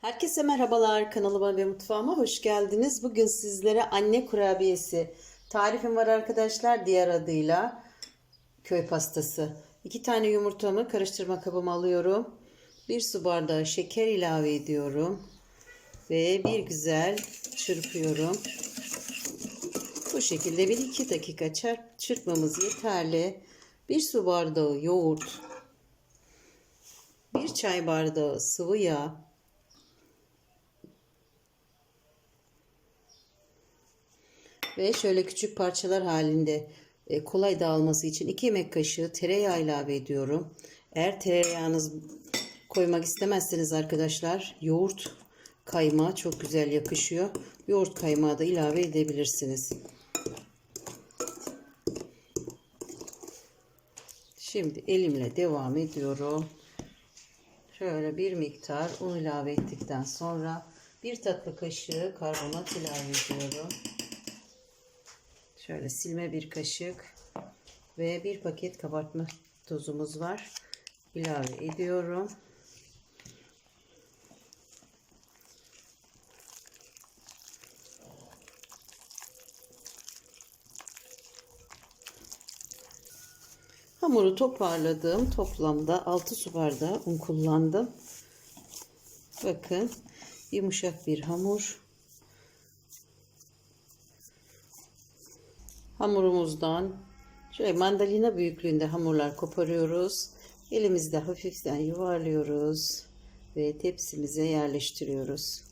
Herkese merhabalar kanalıma ve mutfağıma hoş geldiniz. Bugün sizlere anne kurabiyesi tarifim var arkadaşlar diğer adıyla köy pastası. İki tane yumurtamı karıştırma kabıma alıyorum. Bir su bardağı şeker ilave ediyorum. Ve bir güzel çırpıyorum. Bu şekilde bir iki dakika çırp, çırpmamız yeterli. Bir su bardağı yoğurt. Bir çay bardağı sıvı yağ. Ve şöyle küçük parçalar halinde e, kolay dağılması için 2 yemek kaşığı tereyağı ilave ediyorum. Eğer tereyağınız koymak istemezseniz arkadaşlar yoğurt kaymağı çok güzel yakışıyor. Yoğurt kaymağı da ilave edebilirsiniz. Şimdi elimle devam ediyorum. Şöyle bir miktar un ilave ettikten sonra bir tatlı kaşığı karbonat ilave ediyorum. Şöyle silme bir kaşık ve bir paket kabartma tozumuz var. İlave ediyorum. Hamuru toparladım. Toplamda 6 su bardağı un kullandım. Bakın yumuşak bir hamur. Hamurumuzdan şöyle mandalina büyüklüğünde hamurlar koparıyoruz. Elimizde hafiften yuvarlıyoruz ve tepsimize yerleştiriyoruz.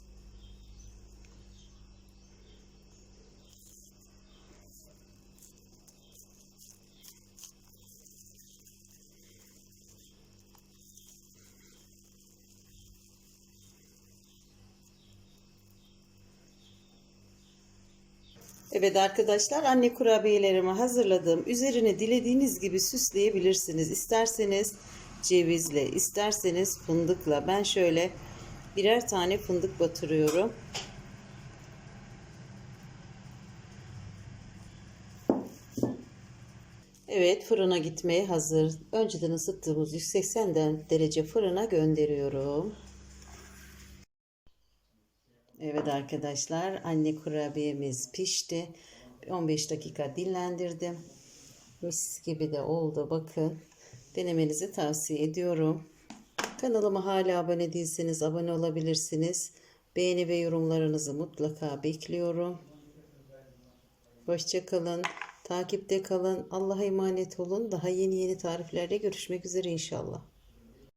Evet arkadaşlar anne kurabiyelerimi hazırladım. Üzerine dilediğiniz gibi süsleyebilirsiniz. İsterseniz cevizle, isterseniz fındıkla. Ben şöyle birer tane fındık batırıyorum. Evet fırına gitmeye hazır. Önceden ısıttığımız 180 derece fırına gönderiyorum. Evet arkadaşlar anne kurabiyemiz pişti. 15 dakika dinlendirdim. Mis gibi de oldu bakın. Denemenizi tavsiye ediyorum. Kanalıma hala abone değilseniz abone olabilirsiniz. Beğeni ve yorumlarınızı mutlaka bekliyorum. Hoşçakalın. Takipte kalın. Allah'a emanet olun. Daha yeni yeni tariflerle görüşmek üzere inşallah.